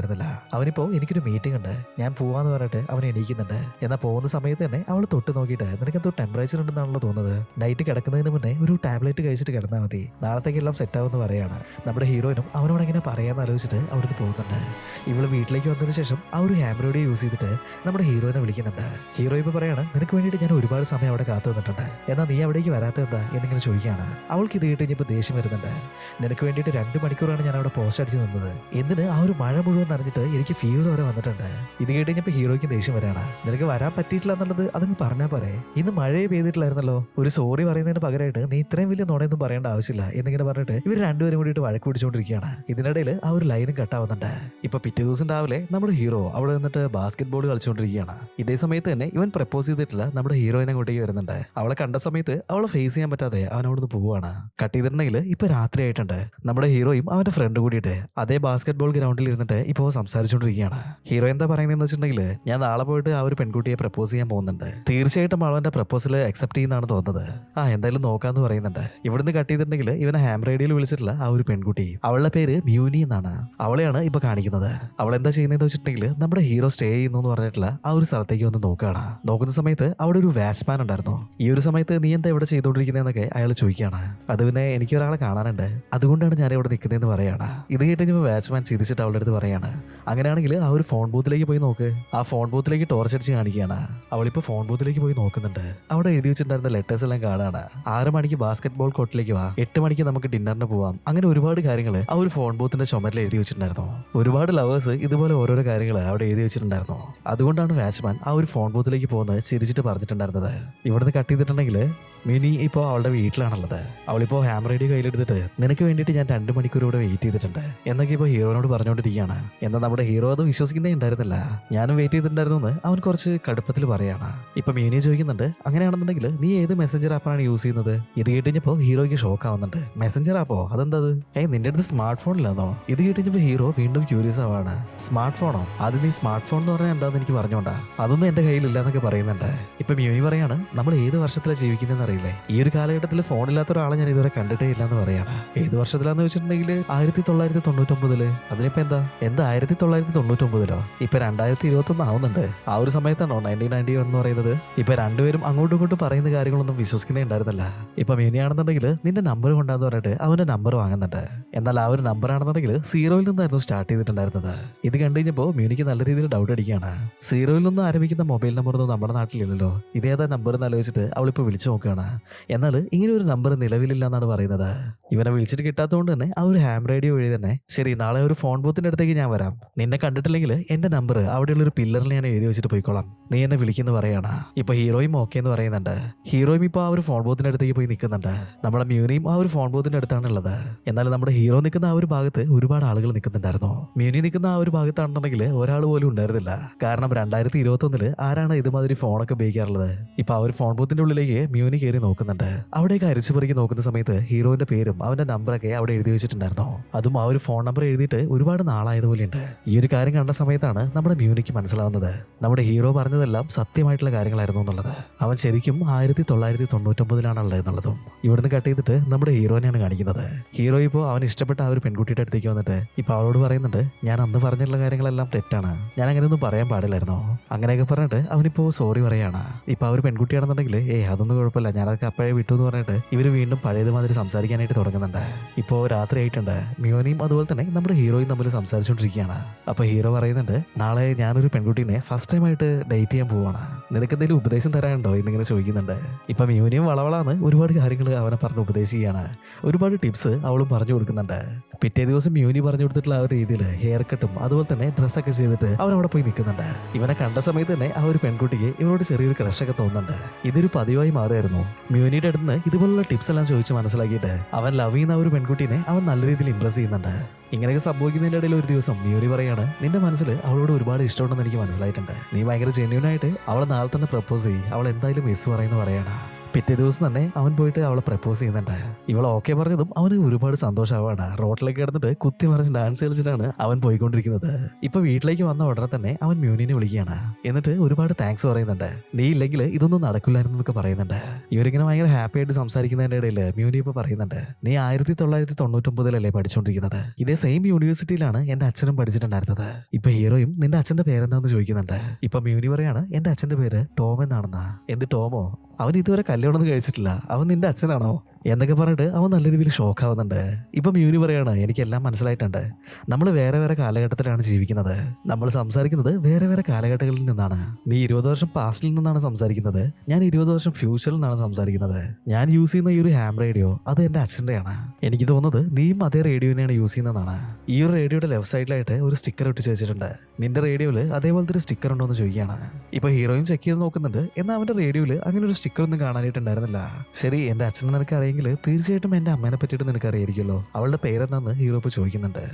[SPEAKER 1] പറഞ്ഞിട്ടുണ്ടായിരുന്നില്ല അവനിപ്പോ എനിക്കൊരു മീറ്റിംഗ് ഉണ്ട്. ഞാൻ പോവാന്ന് പറഞ്ഞിട്ട് അവൻ എണീക്കുന്നുണ്ട്. എന്നാ പോകുന്ന സമയത്ത് തന്നെ അവൾ തൊട്ട് നോക്കിയിട്ട് നിനക്ക് എന്തോ ടെമ്പറേച്ചർ ഉണ്ടെന്നാണല്ലോ തോന്നുന്നത്. നൈറ്റ് കിടക്കുന്നതിന് മുന്നേ ഒരു ടാബ്ലറ്റ് കഴിച്ചിട്ട് കിടന്നാൽ മതി. നാളത്തേക്കെല്ലാം സെറ്റ് ആവുമെന്ന് പറയാണ്. നമ്മുടെ ഹീറോയിനും അവനോട് ഇങ്ങനെ പറയാന്ന് ആലോചിച്ചിട്ട് അവിടുന്ന് പോകുന്നുണ്ട്. ഇവൾ വീട്ടിലേക്ക് വന്നതിന് ശേഷം ആ ഒരു ഹാമറോഡി യൂസ് ചെയ്തിട്ട് നമ്മുടെ ഹീറോയിനെ വിളിക്കുന്നുണ്ട്. ഹീറോ ഇപ്പൊ പറയാണ് നിനക്ക് വേണ്ടിയിട്ട് ഞാൻ ഒരുപാട് സമയം അവിടെ കാത്തു നിന്നിട്ടുണ്ട്. എന്നാൽ നീ അവിടേക്ക് വരാത്ത എന്താ? എന്നിങ്ങനെ ചോദിക്കുകയാണ്. അവൾക്ക് ഇത് കേട്ട് ഇപ്പൊ ദേഷ്യം വരുന്നുണ്ട്. നിനക്ക് വേണ്ടിയിട്ട് രണ്ട് മണിക്കൂറാണ് ഞാൻ അവിടെ പോസ്റ്റ് അടിച്ച് നിന്നത്. എന്തിന് ആ ഒരു മഴ മുഴുവൻ നനഞ്ഞിട്ട് എനിക്ക് ഫീവർ വരെ വന്നിട്ടുണ്ട്. ഇത് കേട്ട് കഴിഞ്ഞപ്പോൾ ഹീറോയ്ക്ക് ദേഷ്യം വരാണ് നിനക്ക് വരാൻ പറ്റിയിട്ടില്ല എന്നുള്ളത് അതങ്ങ് പറഞ്ഞാൽ പോരെ. ഇന്ന് മഴയെ പെയ്തിട്ടില്ലായിരുന്നല്ലോ. ഒരു സോറി പറയുന്നതിന് പകരമായിട്ട് നീ ഇത്രയും വലിയ നുണയൊന്നും പറയേണ്ട ആവശ്യമില്ല എന്നിങ്ങനെ പറഞ്ഞിട്ട് ഇവർ രണ്ടുപേരും കൂടിയിട്ട് വഴക്ക് പിടിച്ചുകൊണ്ടിരിക്കുകയാണ്. ഇതിനിടയിൽ ആ ഒരു ലൈനും കട്ടാവുന്നുണ്ട് ഇപ്പൊ പിറ്റേ ദിവസം രാവിലെ നമ്മുടെ ഹീറോ അവിടെ നിന്നിട്ട് ബാസ്കറ്റ് ബോൾ കളിച്ചുകൊണ്ടിരിക്കുകയാണ്. ഇതേ സമയത്ത് തന്നെ ഇവൻ പ്രപ്പോസ് ചെയ്തിട്ടില്ല നമ്മുടെ ഹീറോയിനെ അങ്ങോട്ടേക്ക് വരുന്നുണ്ട്. അവളെ കണ്ട സമയത്ത് അവളെ ഫേസ് ചെയ്യാൻ പറ്റാതെ അവനോടൊന്ന് പോവുകയാണ്. കട്ട് ഇപ്പൊ രാത്രി ആയിട്ടുണ്ട് നമ്മുടെ ഹീറോയും അവന്റെ ഫ്രണ്ട് കൂടിയിട്ട് അതേ ബാസ്കറ്റ് ബോൾ ഗ്രൗണ്ടിൽ ഇരുന്നിട്ട് ഇപ്പോൾ സംസാരിച്ചുകൊണ്ടിരിക്കുകയാണ് ഹീറോ എന്താ പറയുന്നതെന്ന് വെച്ചിട്ടുണ്ടെങ്കിൽ ഞാൻ നാളെ പോയിട്ട് ആ ഒരു പെൺകുട്ടിയെ പ്രപ്പോസ് ചെയ്യാൻ പോകുന്നുണ്ട്. തീർച്ചയായിട്ടും അവന്റെ പ്രപ്പോസൽ അക്സെപ്റ്റ് ചെയ്യുന്നതാണ് തോന്നുന്നത്. ആ എന്തായാലും നോക്കാന്ന് പറയുന്നുണ്ട്. ഇവിടുന്ന് കട്ട് ചെയ്തിട്ടുണ്ടെങ്കിൽ ഇവനെ ഹാം റേഡിയോയിൽ വിളിച്ചിട്ടുള്ള ആ ഒരു പെൺകുട്ടി. അവളുടെ പേര് മ്യൂനി എന്നാണ്. അവളെയാണ് ഇപ്പൊ കാണിക്കുന്നത്. അവൾ എന്താ ചെയ്യുന്നതെന്ന് വെച്ചിട്ടുണ്ടെങ്കിൽ നമ്മുടെ ഹീറോ സ്റ്റേ ചെയ്യുന്നു എന്ന് പറഞ്ഞിട്ടുള്ള ആ ഒരു സ്ഥലത്തേക്ക് വന്ന് നോക്കുകയാണ് നോക്കുന്ന സമയത്ത് അവിടെ ഒരു വാച്ച്മാൻ ഉണ്ടായിരുന്നു. ഈ ഒരു സമയത്ത് നീ എന്താ ഇവിടെ ചെയ്തുകൊണ്ടിരിക്കുന്നതെന്നൊക്കെ അയാൾ ചോദിക്കുകയാണ്. അത് പിന്നെ എനിക്ക് ഒരാളെ കാണാനുണ്ട്. അതുകൊണ്ടാണ് ഞാൻ ഇവിടെ നിൽക്കുന്നതെന്ന് പറയാണ്. ഇത് കേട്ട് കഴിഞ്ഞപ്പോൾ വാച്ച്മാൻ ചിരിച്ചിട്ട് അവളുടെ അടുത്ത് പറയാണ്. അങ്ങനെയാണെങ്കിൽ ആ ഒരു ഫോൺ ബൂത്തിലേക്ക് പോയി നോക്ക്. ആ ഫോൺ ബൂത്തിലേക്ക് ടോർച്ച് അടിച്ച് കാണിക്കുകയാണ്. അവളിപ്പോൾ ഫോൺ ബൂത്തിലേക്ക് പോയി നോക്കുന്നുണ്ട്. അവിടെ എഴുതി വെച്ചിട്ടുണ്ടായിരുന്ന ലെറ്റേഴ്സ് എല്ലാം കാണാണ്. ആറ് മണിക്ക് ബാസ്കറ്റ് ബോൾ കോർട്ടിലേക്ക് വാ. എട്ട് മണിക്ക് നമുക്ക് ഡിന്നറിന് പോവാം. അങ്ങനെ ഒരുപാട് കാര്യങ്ങൾ ആ ഒരു ഫോൺ ബൂത്തിന്റെ ചുമരിൽ എഴുതി വെച്ചിട്ടുണ്ടായിരുന്നു. ഒരുപാട് ലവേഴ്സ് ഇതുപോലെ ഓരോരോ കാര്യങ്ങൾ അവിടെ എഴുതി വെച്ചിട്ടുണ്ടായിരുന്നു. അതുകൊണ്ടാണ് വാച്ച്മാൻ ആ ഒരു ഫോൺ ബൂത്തിലേക്ക് പോകുന്നത് ചിരിച്ചിട്ട് പറഞ്ഞിട്ടുണ്ടായിരുന്നത്. ഇവിടുന്ന് കട്ട് ചെയ്തിട്ടുണ്ടെങ്കിൽ മിനി ഇപ്പോൾ അവളുടെ വീട്ടിലാണുള്ളത്. അവളിപ്പോൾ ഹാമർ റേഡിയോ കയ്യിലെടുത്തിട്ട് നിനക്ക് വേണ്ടിയിട്ട് ഞാൻ രണ്ട് മണിക്കൂർ ഇവിടെ വെയിറ്റ് ചെയ്തിട്ടുണ്ട്. എന്നൊക്കെ ഇപ്പോൾ ഹീറോനോട് പറഞ്ഞുകൊണ്ടിരിക്കുകയാണ്. എന്നാൽ നമ്മുടെ ഹീറോ അത് വിശ്വസിക്കുന്നേ ഉണ്ടായിരുന്നില്ല. ഞാനും വെയിറ്റ് ചെയ്തിട്ടുണ്ടായിരുന്നു എന്ന് അവൻ കുറച്ച് കടുപ്പത്തിൽ പറയാണ്. ഇപ്പൊ മീനി ചോദിക്കുന്നുണ്ട് അങ്ങനെയാണെന്നുണ്ടെങ്കിൽ നീ ഏത് മെസ്സഞ്ചർ ആപ്പാണ് യൂസ് ചെയ്യുന്നത്? ഇത് കേട്ടുകഴിഞ്ഞപ്പോൾ ഹീറോയ്ക്ക് ഷോക്ക് ആവുന്നുണ്ട്. മെസ്സഞ്ചർ ആപ്പോ അതെന്താ ഏ നിന്റെ അടുത്ത് സ്മാർട്ട് ഫോണിലാണോ ഇത് കേട്ടുകഴിഞ്ഞപ്പോൾ ഹീറോ വീണ്ടും ക്യൂരിയസ് ആവാണ്. സ്മാർട്ട് ഫോണോ അത് നീ സ്മാർട്ട് ഫോൺ എന്ന് പറഞ്ഞാൽ എന്താന്ന് എനിക്ക് പറഞ്ഞോണ്ടാ? അതൊന്നും എന്റെ കയ്യിലില്ല എന്നൊക്കെ പറയുന്നുണ്ട്. ഇപ്പൊ മ്യൂനി പറയാണ് നമ്മൾ ഏത് വർഷത്തിലാണ് ജീവിക്കുന്നതെന്ന് അറിയില്ലേ? ഈ ഒരു കാലഘട്ടത്തിൽ ഫോണില്ലാത്ത ഒരാളെ ഞാൻ ഇതുവരെ കണ്ടിട്ടേ ഇല്ല എന്ന് പറയാണ്. ഏത് വർഷത്തിലാന്ന് വെച്ചിട്ടുണ്ടെങ്കിൽ ആയിരത്തി തൊള്ളായിരത്തി തൊണ്ണൂറ്റൊമ്പതിൽ അതിനിപ്പോ എന്താ? എന്താ ആയിരത്തി തൊള്ളായിരത്തി തൊണ്ണൂറ്റൊമ്പതിലോ ഇപ്പൊ രണ്ടായിരത്തി ഇരുപത്തി ഒന്ന് ആവുന്നുണ്ട് ആ ഒരു സമയത്താണോ നയന്റീൻ നയന്റി എന്ന് പറയുന്നത്? ഇപ്പൊ രണ്ടുപേരും അങ്ങോട്ടും ഇങ്ങോട്ടും പറയുന്ന കാര്യങ്ങളൊന്നും വിശ്വസിക്കുന്നേ ഉണ്ടായിരുന്നില്ല ഇപ്പൊ മിനിയാണെന്നുണ്ടെങ്കിൽ നിന്റെ നമ്പർ കൊണ്ടാന്ന് പറഞ്ഞിട്ട് അവന്റെ നമ്പർ വാങ്ങുന്നുണ്ട്. എന്നാൽ ആ ഒരു നമ്പർ ആണെന്നുണ്ടെങ്കിൽ സീറോയിൽ നിന്നായിരുന്നു സ്റ്റാർട്ട് ചെയ്തിട്ടുണ്ടായിരുന്നത്. ഇത് കണ്ടു കഴിഞ്ഞപ്പോൾ മ്യൂനിക്ക് നല്ല രീതിയിൽ ഡൗട്ട് അടിക്കുകയാണ്. സീറോയിൽ നിന്ന് ആരംഭിക്കുന്ന മൊബൈൽ നമ്പർ ഒന്നും നമ്മുടെ നാട്ടിലില്ലല്ലോ. ഇതേതാ നമ്പർ എന്ന് ആലോചിച്ചിട്ട് അവളിപ്പോൾ വിളിച്ചു നോക്കുകയാണ്. എന്നാൽ ഇങ്ങനെ ഒരു നമ്പർ നിലവിലില്ല എന്നാണ് പറയുന്നത്. ഇവനെ വിളിച്ചിട്ട് കിട്ടാത്തതുകൊണ്ട് തന്നെ ആ ഒരു ഹാം റേഡിയോ വഴി തന്നെ ശരി നാളെ ഒരു ഫോൺ ബൂത്തിന്റെ അടുത്തേക്ക് ഞാൻ വരാം. നിന്നെ കണ്ടിട്ടില്ലെങ്കിൽ എന്റെ നമ്പർ അവിടെയുള്ള ഒരു പില്ലറിൽ ഞാൻ എഴുതി വെച്ചിട്ട് പോയിക്കോളാം. നീ എന്നെ വിളിക്കുന്ന പറയാണ്. ഇപ്പൊ ഹീറോയും ഓക്കെ എന്ന് പറയുന്നുണ്ട്. ഹീറോയും ഇപ്പൊ ആ ഒരു ഫോൺ ബോത്തിന്റെ അടുത്തേക്ക് പോയി നിൽക്കുന്നുണ്ട് നമ്മുടെ മ്യൂനിയും ആ ഒരു ഫോൺ ബോത്തിന്റെ അടുത്താണ് ഉള്ളത്. എന്നാൽ നമ്മുടെ ഹീറോ നിൽക്കുന്ന ആ ഒരു ഭാഗത്ത് ഒരുപാട് ആളുകൾ നിൽക്കുന്നുണ്ടായിരുന്നു. മ്യൂനി നിൽക്കുന്ന ആ ഒരു ഭാഗത്താണെന്നുണ്ടെങ്കിൽ ഒരാൾ പോലും ഉണ്ടായിരുന്നില്ല. കാരണം രണ്ടായിരത്തി ഇരുപത്തി ഒന്നിൽ ആരാണ് ഇതുമാതിരി ഫോണൊക്കെ ഉപയോഗിക്കാറുള്ളത്? ഇപ്പൊ ആ ഒരു ഫോൺ ബോത്തിന്റെ ഉള്ളിലേക്ക് മ്യൂനി കയറി നോക്കുന്നുണ്ട്. അവിടേക്ക് അരിച്ചു പറിക്കി നോക്കുന്ന സമയത്ത് ഹീറോയുടെ പേരും അവന്റെ നമ്പറൊക്കെ അവിടെ എഴുതി വെച്ചിട്ടുണ്ടായിരുന്നു. അതും ആ ഒരു ഫോൺ നമ്പർ എഴുതിയിട്ട് ഒരുപാട് നാളായതുപോലെയുണ്ട് ഈ ഒരു കാര്യം കണ്ട സമയത്താണ് നമ്മുടെ മ്യൂനിക്ക് മനസ്സിലാവുന്നത്. നമ്മുടെ ഹീറോ പറഞ്ഞതെല്ലാം സത്യമായിട്ടുള്ള കാര്യങ്ങളായിരുന്നു എന്നുള്ളത്. അവൻ ശരിക്കും ആയിരത്തി തൊള്ളായിരത്തി തൊണ്ണൂറ്റൊമ്പതിലാണ് ഉള്ളത് എന്നുള്ളതും ഇവിടുന്ന് കട്ട് ചെയ്തിട്ട് നമ്മുടെ ഹീറോനെയാണ് കാണിക്കുന്നത്. ഹീറോ ഇപ്പോൾ അവൻ ഇഷ്ടപ്പെട്ട ആ ഒരു പെൺകുട്ടിയുടെ അടുത്തേക്ക് വന്നിട്ട് ഇപ്പോൾ അവളോട് പറയുന്നുണ്ട് ഞാൻ അന്ന് പറഞ്ഞിട്ടുള്ള കാര്യങ്ങളെല്ലാം തെറ്റാണ്. ഞാൻ അങ്ങനെയൊന്നും പറയാൻ പാടില്ലായിരുന്നു. അങ്ങനെയൊക്കെ പറഞ്ഞിട്ട് അവനിപ്പോ സോറി പറയാണ്. ഇപ്പോൾ ആ ഒരു പെൺകുട്ടിയാണെന്നുണ്ടെങ്കിൽ ഏ അതൊന്നും കുഴപ്പമില്ല. ഞാനതൊക്കെ അപ്പോഴേ വിട്ടു എന്ന് പറഞ്ഞിട്ട് ഇവർ വീണ്ടും പഴയതുമാതിരി സംസാരിക്കാനായിട്ട് തുടങ്ങുന്നുണ്ട്. ഇപ്പോൾ രാത്രി ആയിട്ടുണ്ട് മിയോനിയും അതുപോലെ തന്നെ നമ്മുടെ ഹീറോയും തമ്മിൽ സംസാരിച്ചുകൊണ്ടിരിക്കുകയാണ് അപ്പൊ ഹീറോ പറയുന്നുണ്ട് നാളെ ഞാനൊരു പെൺകുട്ടീനെ ഫസ്റ്റ് ടൈം ആയിട്ട് ഡേറ്റ് ചെയ്യാൻ പോവാണ്. നിനക്ക് എന്തെങ്കിലും ഉപദേശം തരാനുണ്ടോ? എന്നിങ്ങനെ ചോദിക്കുന്നുണ്ട്. ഇപ്പൊ മ്യൂനിയം വളവളാന്ന് ഒരുപാട് കാര്യങ്ങൾ അവനെ പറഞ്ഞ് ഉപദേശിക്കുകയാണ്. ഒരുപാട് ടിപ്സ് അവളും പറഞ്ഞു കൊടുക്കുന്നുണ്ട്. പിറ്റേ ദിവസം മ്യൂനി പറഞ്ഞു കൊടുത്തിട്ടുള്ള ആ ഒരു രീതിയിൽ ഹെയർ കട്ടും അതുപോലെ തന്നെ ഡ്രസ്സൊക്കെ ചെയ്തിട്ട് അവൻ അവിടെ പോയി നിൽക്കുന്നുണ്ട്. ഇവനെ കണ്ട സമയത്ത് തന്നെ ആ ഒരു പെൺകുട്ടിക്ക് ഇവനോട് ചെറിയൊരു ക്രഷൊക്കെ തോന്നുന്നുണ്ട്. ഇതൊരു പതിവായി മാറുമായിരുന്നു മ്യൂനിയുടെ അടുത്ത് ഇതുപോലുള്ള ടിപ്സ് എല്ലാം ചോദിച്ച് മനസ്സിലാക്കിയിട്ട് അവൻ ലവ് ചെയ്യുന്ന ആ ഒരു പെൺകുട്ടീനെ അവൻ നല്ല രീതിയിൽ ഇംപ്രസ് ചെയ്യുന്നുണ്ട്. ഇങ്ങനെയൊക്കെ സംഭവിക്കുന്നതിന്റെ ഇടയിൽ ഒരു ദിവസം മ്യൂരി പറയാണ് നിന്റെ മനസ്സിൽ അവളോട് ഒരുപാട് ഇഷ്ടമുണ്ടെന്ന് എനിക്ക് മനസ്സിലായിട്ടുണ്ട്. നീ ഭയങ്കര ജെന്യൂനായിട്ട് അവളെ നാളെ തന്നെ പ്രപ്പോസ് ചെയ്യും. അവൾ എന്തായാലും മിസ് പറയുന്നു പറയാണ്. പിറ്റേ ദിവസം തന്നെ അവൻ പോയിട്ട് അവളെ പ്രപ്പോസ് ചെയ്യുന്നുണ്ട്. ഇവൾ ഓക്കെ പറഞ്ഞതും അവന് ഒരുപാട് സന്തോഷമാവാണ്. റോട്ടിലേക്ക് കിടന്നിട്ട് കുത്തി മറിച്ച് ഡാൻസ് കളിച്ചിട്ടാണ് അവൻ പോയിക്കൊണ്ടിരിക്കുന്നത്. ഇപ്പൊ വീട്ടിലേക്ക് വന്ന ഉടനെ തന്നെ അവൻ മ്യൂനിനെ വിളിക്കുകയാണ്. എന്നിട്ട് ഒരുപാട് താങ്ക്സ് പറയുന്നുണ്ട്. നീ ഇല്ലെങ്കിൽ ഇതൊന്നും നടക്കില്ലായിരുന്നു എന്നൊക്കെ പറയുന്നുണ്ട്. ഇവരിങ്ങനെ ഭയങ്കര ഹാപ്പി ആയിട്ട് സംസാരിക്കുന്നതിന്റെ ഇടയിൽ മ്യൂനി ഇപ്പൊ പറയുന്നുണ്ട്. നീ ആയിരത്തി തൊള്ളായിരത്തി തൊണ്ണൂറ്റൊമ്പതിലല്ലേ പഠിച്ചുകൊണ്ടിരിക്കുന്നത് ഇതേ സെയിം യൂണിവേഴ്സിറ്റിയിലാണ് എന്റെ അച്ഛനും പഠിച്ചിട്ടുണ്ടായിരുന്നത്. ഇപ്പൊ ഹീറോയും നിന്റെ അച്ഛന്റെ പേരെന്താന്ന് ചോദിക്കുന്നുണ്ട്. ഇപ്പൊ മ്യൂനി പറയാണ് എന്റെ അച്ഛന്റെ പേര് ടോം എന്നാണെന്നാ? എന്ത് ടോമോ? അവൻ ഇതുവരെ കല്യാണമൊന്നും കഴിച്ചിട്ടില്ല. അവൻ നിന്റെ അച്ഛനാണോ? എന്നൊക്കെ പറഞ്ഞിട്ട് അവൻ നല്ല രീതിയിൽ ഷോക്ക് ആവുന്നുണ്ട്. ഇപ്പം മ്യൂനി പറയാണ് എനിക്കെല്ലാം മനസ്സിലായിട്ടുണ്ട്. നമ്മൾ വേറെ വേറെ കാലഘട്ടത്തിലാണ് ജീവിക്കുന്നത്. നമ്മൾ സംസാരിക്കുന്നത് വേറെ വേറെ കാലഘട്ടങ്ങളിൽ നിന്നാണ്. നീ ഇരുപത് വർഷം പാസ്റ്റിൽ നിന്നാണ് സംസാരിക്കുന്നത്. ഞാൻ ഇരുപത് വർഷം ഫ്യൂച്ചറിൽ നിന്നാണ് സംസാരിക്കുന്നത്. ഞാൻ യൂസ് ചെയ്യുന്ന ഈ ഒരു ഹാം റേഡിയോ അത് എന്റെ അച്ഛന്റെയാണ്. എനിക്ക് തോന്നുന്നത് നീയും അതേ റേഡിയോനെയാണ് യൂസ് ചെയ്യുന്നതാണ് ഈ ഒരു റേഡിയോയുടെ ലെഫ്റ്റ് സൈഡിലായിട്ട് ഒരു സ്റ്റിക്കർ ഒട്ടിച്ച് വെച്ചിട്ടുണ്ട് നിന്റെ റേഡിയോയിൽ അതേപോലത്തെ ഒരു സ്റ്റിക്കർ ഉണ്ടോ എന്ന് ചോദിക്കുകയാണ്. ഇപ്പൊ ഹീറോയും ചെക്ക് ചെയ്ത് നോക്കുന്നുണ്ട്. എന്നാൽ അവന്റെ റേഡിയോയിൽ അങ്ങനെ ഒരു സ്റ്റിക്കർ ഒന്നും കാണാനായിട്ടുണ്ടായിരുന്നില്ല ശരി എന്റെ അച്ഛനെ നിനക്ക് അറിയെങ്കിൽ തീർച്ചയായിട്ടും എന്റെ അമ്മേനെ പറ്റിയിട്ട് നിനക്ക് അറിയായിരിക്കുമല്ലോ. അവളുടെ പേരെന്താന്ന് ഹീറോ ഇപ്പോൾ ചോദിക്കുന്നുണ്ട്.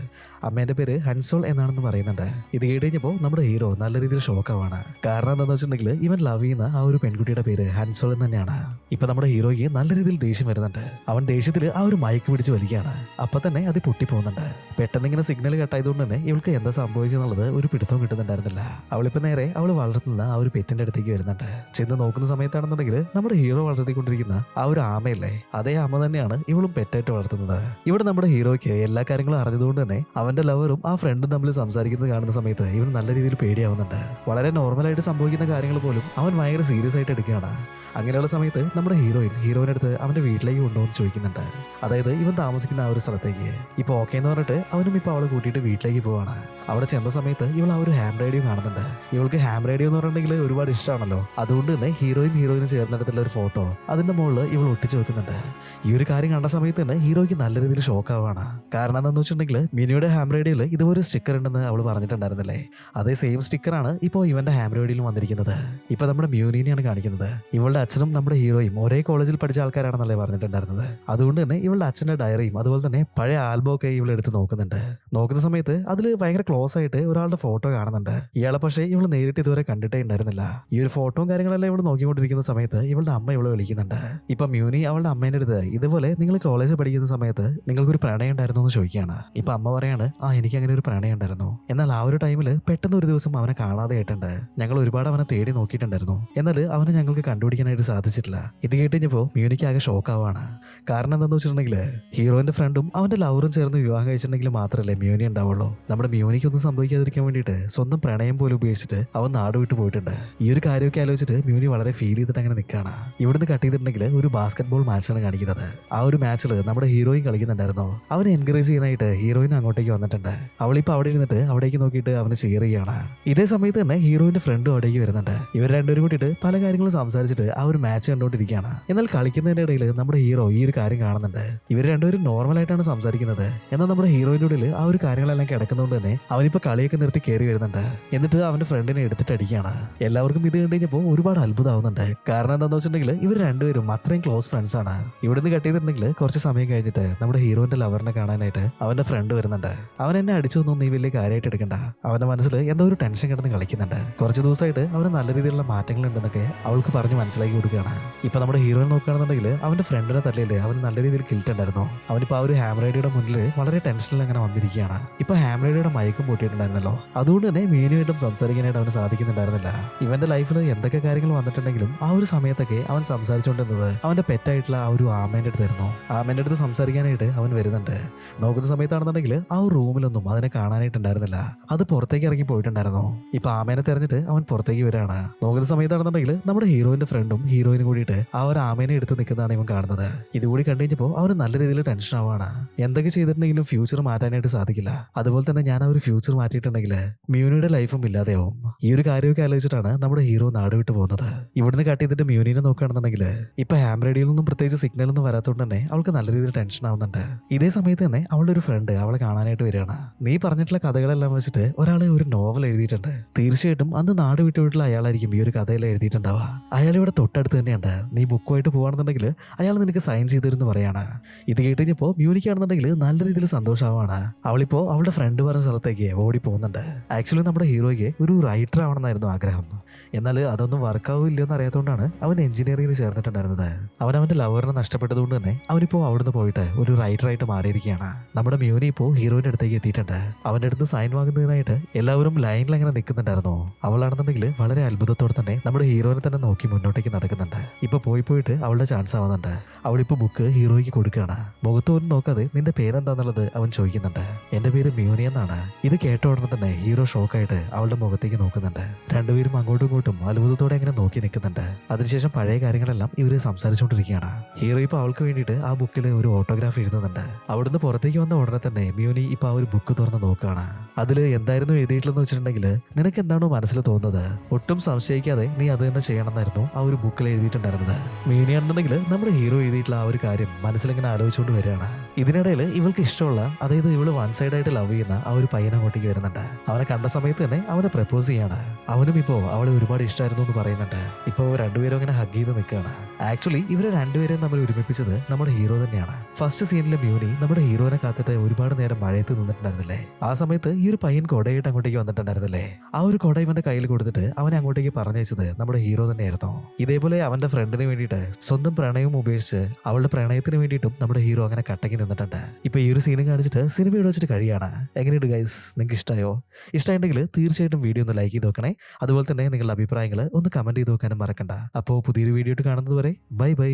[SPEAKER 1] അമ്മേന്റെ പേര് ഹൻസോൾ എന്നാണെന്ന് പറയുന്നുണ്ട്. ഇത് കഴിഞ്ഞപ്പോൾ നമ്മുടെ ഹീറോ നല്ല രീതിയിൽ ഷോക്കാവാണ് കാരണം എന്താണെന്ന് വെച്ചിട്ടുണ്ടെങ്കിൽ ഇവൻ ലവ് ചെയ്യുന്ന ആ ഒരു പെൺകുട്ടിയുടെ പേര് ഹൻസോൾ എന്ന് തന്നെയാണ്. ഇപ്പം നമ്മുടെ ഹീറോയ്ക്ക് നല്ല രീതിയിൽ ദേഷ്യം വരുന്നുണ്ട്. അവൻ ദേഷ്യത്തിൽ ആ ഒരു മയക്ക് പിടിച്ച് വലിക്കുകയാണ്. അപ്പം തന്നെ അത് പൊട്ടിപ്പോകുന്നുണ്ട്. പെട്ടെന്ന് ഇങ്ങനെ സിഗ്നൽ കട്ടായതുകൊണ്ട് തന്നെ ഇവൾക്ക് എന്താ സംഭവിക്കുന്നുള്ളത് ഒരു പിടുത്തവും കിട്ടുന്നുണ്ടായിരുന്നില്ല. അവളിപ്പോൾ നേരെ അവൾ വളർത്തുന്ന ആ ഒരു പെറ്റിന്റെ അടുത്തേക്ക് വരുന്നുണ്ട്. ചെന്ന് നോക്കുന്ന സമയത്താണെന്നുണ്ടെങ്കിൽ നമ്മുടെ ഹീറോ വളർത്തിക്കൊണ്ടിരിക്കുന്ന ആ ഒരു ആമയല്ലേ? അതേ ആമ തന്നെയാണ് ഇവളും പെറ്റായിട്ട് വളർത്തുന്നത്. ഇവിടെ നമ്മുടെ ഹീറോയ്ക്ക് എല്ലാ കാര്യങ്ങളും അറിഞ്ഞതുകൊണ്ട് തന്നെ അവന്റെ ലവറും ആ ഫ്രണ്ടും തമ്മിൽ സംസാരിക്കുന്നത് കാണുന്ന സമയത്ത് ഇവൻ നല്ല രീതിയിൽ പേടിയാവുന്നുണ്ട്. വളരെ നോർമലായിട്ട് സംഭവിക്കുന്ന കാര്യങ്ങൾ പോലും അവൻ ഭയങ്കര സീരിയസ് ആയിട്ട് എടുക്കുകയാണ്. അങ്ങനെയുള്ള സമയത്ത് നമ്മുടെ ഹീറോയിൻ ഹീറോയിന്റെ അടുത്ത് അവന്റെ വീട്ടിലേക്ക് കൊണ്ടുപോകുന്ന ചോദിക്കുന്നുണ്ട്. അതായത് ഇവൻ താമസിക്കുന്ന ആ ഒരു സ്ഥലത്തേക്ക്. ഇപ്പൊ ഓക്കെ എന്ന് പറഞ്ഞിട്ട് അവനും ഇപ്പൊ അവളെ കൂട്ടിയിട്ട് വീട്ടിലേക്ക് പോവാണ്. അവിടെ ചെന്ന സമയത്ത് ഇവൾ ആ ഒരു ഹാം റേഡിയോ കാണുന്നുണ്ട്. ഇവൾക്ക് ഹാം റേഡിയോ എന്ന് പറഞ്ഞിട്ടുണ്ടെങ്കിൽ ഒരുപാട് ഇഷ്ടമാണല്ലോ. അതുകൊണ്ട് തന്നെ ഹീറോയും ഹീറോയിനും ചേർന്നെടുത്തുള്ള ഒരു ഫോട്ടോ അതിന്റെ മുകളിൽ ഇവൾ ഒട്ടിച്ചു വെക്കുന്നുണ്ട്. ഈ ഒരു കാര്യം കണ്ട സമയത്ത് തന്നെ ഹീറോയ്ക്ക് നല്ല രീതിയിൽ ഷോക്ക് ആവാണ് കാരണം എന്താണെന്ന് വെച്ചിട്ടുണ്ടെങ്കിൽ മിനിയുടെ ഹാം റേഡിയോയിൽ ഇതുപോലെ സ്റ്റിക്കർ ഉണ്ടെന്ന് അവൾ പറഞ്ഞിട്ടുണ്ടായിരുന്നില്ലേ? അതേ സെയിം സ്റ്റിക്കറാണ് ഇപ്പോൾ ഇവന്റെ ഹാം റേഡിയോയിലും വന്നിരിക്കുന്നത്. ഇപ്പൊ നമ്മുടെ മ്യൂനീനെയാണ് കാണിക്കുന്നത്. ഇവളുടെ ഇവളുടെ അച്ഛനും നമ്മുടെ ഹീറോയും ഒരേ കോളേജിൽ പഠിച്ച ആൾക്കാരാണെന്നല്ലേ പറഞ്ഞിട്ടുണ്ടായിരുന്നത്. അതുകൊണ്ട് തന്നെ ഇവളുടെ അച്ഛന്റെ ഡയറിയും അതുപോലെ തന്നെ പഴയ ആൽബം ഒക്കെ ഇവൾ എടുത്ത് നോക്കുന്നുണ്ട്. നോക്കുന്ന സമയത്ത് അതിൽ ഭയങ്കര ക്ലോസ് ആയിട്ട് ഒരാളുടെ ഫോട്ടോ കാണുന്നുണ്ട്. ഇയാളെ പക്ഷേ ഇവൾ നേരിട്ട് ഇതുവരെ കണ്ടിട്ടേ ഉണ്ടായിരുന്നില്ല. ഈ ഒരു ഫോട്ടോയും കാര്യങ്ങളെല്ലാം ഇവൾ നോക്കിക്കൊണ്ടിരിക്കുന്ന സമയത്ത് ഇവളുടെ അമ്മ ഇവളെ വിളിക്കുന്നുണ്ട്. ഇപ്പൊ മ്യൂനി അവളുടെ അമ്മേന്റെ അടുത്ത് ഇതുപോലെ നിങ്ങൾ കോളേജിൽ പഠിക്കുന്ന സമയത്ത് നിങ്ങൾക്കൊരു പ്രണയം ഉണ്ടായിരുന്നു എന്ന് ചോദിക്കുകയാണ്. ഇപ്പൊ അമ്മ പറയാണ് ആ എനിക്ക് അങ്ങനെ ഒരു പ്രണയം ഉണ്ടായിരുന്നു. എന്നാൽ ആ ഒരു ടൈമിൽ പെട്ടെന്ന് ഒരു ദിവസം അവനെ കാണാതെ ആയിട്ടുണ്ട്. ഞങ്ങൾ ഒരുപാട് അവനെ തേടി നോക്കിയിട്ടുണ്ടായിരുന്നു. എന്നാൽ അവനെ ഞങ്ങൾക്ക് കണ്ടുപിടിക്കാനായിട്ട് സാധിച്ചിട്ടില്ല. ഇത് കേട്ടുകഴിഞ്ഞപ്പോൾ മ്യൂനിക്ക് ആകെ ഷോക്ക് ആവാണ് കാരണം എന്താണെന്ന് വെച്ചിട്ടുണ്ടെങ്കിൽ ഹീറോയിന്റെ ഫ്രണ്ടും അവന്റെ ലവറും ചേർന്ന് വിവാഹം കഴിച്ചിട്ടുണ്ടെങ്കിൽ മാത്രമല്ലേ മ്യൂനി ഉണ്ടാവുള്ളൂ. നമ്മുടെ മ്യൂനിക്ക് ഒന്നും സംഭവിക്കാതിരിക്കാൻ വേണ്ടിയിട്ട് സ്വന്തം പ്രണയം പോലും ഉപേക്ഷിച്ചിട്ട് അവൻ നാട് വിട്ടു പോയിട്ടുണ്ട്. ഈ ഒരു കാര്യമൊക്കെ ആലോചിച്ചിട്ട് മ്യൂനി വളരെ ഫീൽ ചെയ്തിട്ട് അങ്ങനെ നിൽക്കുകയാണ് ഇവിടുന്ന് കട്ട് ചെയ്തിട്ടുണ്ടെങ്കിൽ ഒരു ബാസ്കറ്റ് ബോൾ മാച്ചാണ് കാണിക്കുന്നത്. ആ ഒരു മാച്ചിൽ നമ്മുടെ ഹീറോയിൻ കളിക്കുന്നുണ്ടായിരുന്നു. അവനെ എൻകറേജ് ചെയ്യാനായിട്ട് ഹീറോയിൻ അങ്ങോട്ടേക്ക് വന്നിട്ടുണ്ട്. അവളിപ്പോൾ അവിടെ ഇരുന്നിട്ട് അവിടേക്ക് നോക്കിയിട്ട് അവന് ചെയർ ചെയ്യാണ്. ഇതേ സമയത്ത് തന്നെ ഹീറോയിന്റെ ഫ്രണ്ടും അവിടേക്ക് വരുന്നുണ്ട്. ഇവർ രണ്ടുപേരും കൂട്ടിയിട്ട് പല കാര്യങ്ങളും സംസാരിച്ചിട്ട് ആ ഒരു മാച്ച് കണ്ടുകൊണ്ടിരിക്കുകയാണ്. എന്നാൽ കളിക്കുന്നതിന്റെ ഇടയിൽ നമ്മുടെ ഹീറോ ഈ ഒരു കാര്യം കാണുന്നുണ്ട്. ഇവർ രണ്ടുപേരും നോർമൽ ആയിട്ടാണ് സംസാരിക്കുന്നത്. എന്നാൽ നമ്മുടെ ഹീറോയിന്റെ ഉള്ളിൽ ആ ഒരു കാര്യങ്ങളെല്ലാം കിടക്കുന്നതുകൊണ്ട് തന്നെ അവനിപ്പോ കളിയൊക്കെ നിർത്തി കയറി വരുന്നുണ്ട്. എന്നിട്ട് അവന്റെ ഫ്രണ്ടിനെ എടുത്തിട്ട് അടിക്കുകയാണ്. എല്ലാവർക്കും ഇത് കണ്ടു ഒരുപാട് അത്ഭുതമാവുന്നുണ്ട്. കാരണം എന്താണെന്ന് വെച്ചിട്ടുണ്ടെങ്കിൽ ഇവർ രണ്ടുപേരും അത്രയും ക്ലോസ് ഫ്രണ്ട്സ് ആണ്. ഇവിടുന്ന് കട്ടിയിട്ടുണ്ടെങ്കിൽ കുറച്ച് സമയം കഴിഞ്ഞിട്ട് നമ്മുടെ ഹീറോയിന്റെ ലവറിനെ കാണാനായിട്ട് അവന്റെ ഫ്രണ്ട് വരുന്നുണ്ട്. അവൻ എന്നെ അടിച്ചൊന്നും നീ വലിയ കാര്യമായിട്ട് എടുക്കണ്ട. അവന്റെ മനസ്സിൽ എന്തോ ഒരു ടെൻഷൻ കിടന്ന് കളിക്കുന്നുണ്ട്. കുറച്ച് ദിവസമായിട്ട് അവന് നല്ല രീതിയിലുള്ള മാറ്റങ്ങൾ ഉണ്ടെന്നൊക്കെ അവൾക്ക് പറഞ്ഞു പറഞ്ഞ് മനസ്സിലാക്കി കൊടുക്കുകയാണ്. ഇപ്പൊ നമ്മുടെ ഹീറോയിൻ നോക്കുകയാണെന്നുണ്ടെങ്കിൽ അവന്റെ ഫ്രണ്ടിനെ തല്ലിയില്ലേ? അവന് നല്ല രീതിയിൽ കിൽറ്റ് ഉണ്ടായിരുന്നു അവനിപ്പോ ആ ഒരു ഹാമറേഡിയുടെ മുന്നിൽ വളരെ ടെൻഷനിൽ അങ്ങനെ വന്നിരിക്കുകയാണ്. ഇപ്പൊ ഹാമറേഡിയുടെ മയക്കും പൊട്ടിയിട്ടുണ്ടായിരുന്നല്ലോ. അതുകൊണ്ട് തന്നെ മീനുമായിട്ടും സംസാരിക്കാനായിട്ട് അവന് സാധിക്കുന്നുണ്ടായിരുന്നില്ല. ഇവന്റെ ലൈഫിൽ എന്തൊക്കെ കാര്യങ്ങൾ വന്നിട്ടുണ്ടെങ്കിലും ആ ഒരു സമയത്തൊക്കെ അവൻ സംസാരിച്ചുകൊണ്ടിരുന്നത് അവന്റെ പെറ്റായിട്ടുള്ള ആ ഒരു ആമേന്റെ അടുത്തായിരുന്നു. ആമേന്റെ അടുത്ത് സംസാരിക്കാനായിട്ട് അവൻ വരുന്നുണ്ട്. നോക്കുന്ന സമയത്താണെന്നുണ്ടെങ്കിൽ ആ ഒരു റൂമിലൊന്നും അതിനെ കാണാനായിട്ടുണ്ടായിരുന്നില്ല. അത് പുറത്തേക്ക് ഇറങ്ങി പോയിട്ടുണ്ടായിരുന്നു. ഇപ്പൊ ആമേനെ തെരഞ്ഞിട്ട് അവൻ പുറത്തേക്ക് വരികയാണ്. നോക്കുന്ന സമയത്താണെന്നുണ്ടെങ്കിൽ നമ്മുടെ ഹീറോയിന്റെ ഫ്രണ്ടും ഹീറോയിനും കൂടിയിട്ട് ആ ഒരു ആമേനെ എടുത്ത് നിൽക്കുന്നതാണ് ഇവൻ കാണുന്നത്. ഇതുകൂടി കണ്ടു കഴിഞ്ഞപ്പോൾ അവന് നല്ല രീതിയിൽ ടെൻഷൻ ആവാണ് എന്തൊക്കെ ചെയ്തിട്ടുണ്ടെങ്കിലും ഫ്യൂച്ചർ മാറ്റാനായിട്ട് സാധിക്കില്ല. അതുപോലെ തന്നെ ഞാൻ ആ ഒരു ഫ്യൂച്ചർ മാറ്റിയിട്ടുണ്ടെങ്കിൽ മ്യൂനിയുടെ ലൈഫും ഇല്ലാതെയാവും. ഈ ഒരു കാര്യമൊക്കെ ആലോചിച്ചിട്ടാണ് നമ്മുടെ ഹീറോ നാട് വിട്ടു പോകുന്നത്. ഇവിടുന്ന് കട്ട് ചെയ്തിട്ട് മ്യൂനിനെ നോക്കുകയാണെന്നുണ്ടെങ്കിൽ ഇപ്പൊ ഹാം റേഡിയോയിൽ നിന്നും പ്രത്യേകിച്ച് സിഗ്നൽ ഒന്നും വരാത്തതുകൊണ്ട് തന്നെ അവൾക്ക് നല്ല രീതിയിൽ ടെൻഷൻ ആവുന്നുണ്ട്. ഇതേ സമയത്ത് തന്നെ അവളുടെ ഒരു ഫ്രണ്ട് അവളെ കാണാനായിട്ട് വരികയാണ്. നീ പറഞ്ഞിട്ടുള്ള കഥകളെല്ലാം വെച്ചിട്ട് ഒരാളെ ഒരു നോവൽ എഴുതിയിട്ടുണ്ട്. തീർച്ചയായിട്ടും അന്ന് നാട് വിട്ടു വിട്ടുള്ള അയാളായിരിക്കും ഈ ഒരു കഥയിൽ എഴുതിയിട്ടുണ്ടാവുക. അയാൾ ഇവിടെ തൊട്ടടുത്ത് തന്നെയുണ്ട്. നീ ബുക്കുമായിട്ട് പോകുകയാണെന്നുണ്ടെങ്കിൽ അയാൾ നിനക്ക് സൈൻ ചെയ്തിരുന്നു പറയാണ്. ഇത് കേട്ട് കഴിഞ്ഞപ്പോൾ മ്യൂണിക്കാണെന്നുണ്ടെങ്കിൽ നല്ല രീതിയിൽ സന്തോഷമാവാണ്. അവളിപ്പോൾ അവളുടെ ഫ്രണ്ട് പറഞ്ഞ സ്ഥലത്തേക്ക് ഓടി പോകുന്നുണ്ട്. ആക്ച്വലി നമ്മുടെ ഹീറോയ്ക്ക് ഒരു റൈറ്റർ ആവണമെന്നായിരുന്നു ആഗ്രഹം. എന്നാൽ അതൊന്നും വർക്കാവില്ല എന്ന് അറിയാത്തതുകൊണ്ടാണ് അവൻ എഞ്ചിനീയറിംഗിൽ ചേർന്നിട്ടുണ്ടായിരുന്നത്. അവൻ അവന്റെ ലവറിനെ നഷ്ടപ്പെട്ടതുകൊണ്ട് തന്നെ അവനിപ്പോൾ അവിടുന്ന് പോയിട്ട് ഒരു റൈറ്ററായിട്ട് മാറിയിരിക്കുകയാണ്. നമ്മുടെ മ്യൂനി ഇപ്പോൾ ഹീറോയിന്റെ അടുത്തേക്ക് എത്തിയിട്ടുണ്ട്. അവന്റെ അടുത്ത് സൈൻ വാങ്ങുന്നതിനായിട്ട് എല്ലാവരും ലൈനിൽ അങ്ങനെ നിൽക്കുന്നുണ്ടായിരുന്നു. അവളാണെന്നുണ്ടെങ്കിൽ വളരെ അത്ഭുതത്തോടെ തന്നെ നമ്മുടെ ഹീറോയിനെ തന്നെ നോക്കി മുന്നോട്ടേക്ക് നടക്കുന്നുണ്ട്. ഇപ്പൊ പോയി പോയിട്ട് അവളുടെ ചാൻസ് ആവുന്നുണ്ട്. അവളിപ്പോ ബുക്ക് ഹീറോയ്ക്ക് കൊടുക്കുകയാണ്. മുഖത്ത് പോലും നോക്കാതെ നിന്റെ പേരെന്താന്നുള്ളത് അവൻ ചോദിക്കുന്നുണ്ട്. എന്റെ പേര് മ്യൂനി എന്നാണ്. ഇത് കേട്ട ഉടനെ തന്നെ ഹീറോ ഷോക്കായിട്ട് അവളുടെ മുഖത്തേക്ക് നോക്കുന്നുണ്ട്. രണ്ടുപേരും അങ്ങോട്ടും ഇങ്ങോട്ടും അത്ഭുതത്തോടെ ഇങ്ങനെ നോക്കി നിൽക്കുന്നുണ്ട്. അതിനുശേഷം പഴയ കാര്യങ്ങളെല്ലാം ഇവർ സംസാരിച്ചുകൊണ്ടിരിക്കുകയാണ്. ഹീറോ ഇപ്പൊ അവൾക്ക് വേണ്ടിയിട്ട് ആ ബുക്കിൽ ഒരു ഓട്ടോഗ്രാഫ് എഴുതുന്നുണ്ട്. അവിടുന്ന് പുറത്തേക്ക് വന്ന ഉടനെ തന്നെ മ്യൂനി ഇപ്പൊ ആ ഒരു ബുക്ക് തുറന്ന് നോക്കുകയാണ്. അതിൽ എന്തായിരുന്നു എഴുതിയിട്ടുള്ളതെന്ന് വെച്ചിട്ടുണ്ടെങ്കിൽ നിനക്ക് എന്താണോ മനസ്സിൽ തോന്നുന്നത്? ഒട്ടും സംശയിക്കാതെ നീ അത് തന്നെ ചെയ്യണമെന്നായിരുന്നു ആ ഒരു ബുക്കിൽ എഴുതിയിട്ടുണ്ടായിരുന്നത്. മീനിയാണെന്നുണ്ടെങ്കിൽ നമ്മുടെ ഹീറോ എഴുതിയിട്ടുള്ള ആ ഒരു കാര്യം മനസ്സിലിങ്ങനെ ആലോചിച്ചുകൊണ്ട് വരികയാണ്. ഇതിനിടയിൽ ഇവൾക്ക് ഇഷ്ടമുള്ള അതായത് ഇവൾ വൺ സൈഡ് ആയിട്ട് ലവ് ചെയ്യുന്ന ആ ഒരു പയ്യനെ അങ്ങോട്ടേക്ക് വരുന്നുണ്ട്. അവനെ കണ്ട സമയത്ത് തന്നെ അവനെ പ്രപ്പോസ് ചെയ്യാണ്. അവനും ഇപ്പോ അവളെ ഒരുപാട് ഇഷ്ടമായിരുന്നു എന്ന് പറയുന്നുണ്ട്. ഇപ്പോ രണ്ടുപേരും അങ്ങനെ ഹഗ് ചെയ്ത് നിൽക്കുകയാണ്. ആക്ച്വലി ഇവരെ രണ്ടുപേരെയും നമ്മൾ ഒരുമിപ്പിച്ചത് നമ്മുടെ ഹീറോ തന്നെയാണ്. ഫസ്റ്റ് സീനിലെ മ്യൂനി നമ്മുടെ ഹീറോനെ കാത്തിട്ട് ഒരുപാട് നേരം മഴയത്ത് നിന്നിട്ടുണ്ടായിരുന്നില്ലേ? ആ സമയത്ത് ഈ ഒരു പയ്യൻ കൊടയായിട്ട് അങ്ങോട്ടേക്ക് വന്നിട്ടുണ്ടായിരുന്നില്ലേ? ആ ഒരു കൊട ഇവന്റെ കയ്യിൽ കൊടുത്തിട്ട് അവനെ അങ്ങോട്ടേക്ക് പറഞ്ഞയച്ചത് നമ്മുടെ ഹീറോ തന്നെയായിരുന്നു. ഇതേപോലെ അവന്റെ ഫ്രണ്ടിന് വേണ്ടിയിട്ട് സ്വന്തം പ്രണയവും ഉപേക്ഷിച്ച് അവളുടെ പ്രണയത്തിന് വേണ്ടിയിട്ടും നമ്മുടെ ഹീറോ അങ്ങനെ കട്ടക്കി നിന്നിട്ടുണ്ട്. ഇപ്പൊ ഈ ഒരു സീനും കാണിച്ചിട്ട് സിനിമ ഇവിടെ വെച്ചിട്ട് കഴിയാണ്. എങ്ങനെയുണ്ട് ഗൈസ് നിങ്ങൾക്ക് ഇഷ്ടമായോ ഇഷ്ടമായിട്ടുണ്ടെങ്കിൽ തീർച്ചയായിട്ടും വീഡിയോ ഒന്ന് ലൈക്ക് ചെയ്ത് നോക്കണേ. അതുപോലെ തന്നെ നിങ്ങളുടെ അഭിപ്രായങ്ങൾ ഒന്ന് കമന്റ് ചെയ്ത് നോക്കാനും മറക്കണ്ട. അപ്പോൾ പുതിയൊരു വീഡിയോ ആയിട്ട് കാണുന്നത് വരെ ബൈ ബൈ.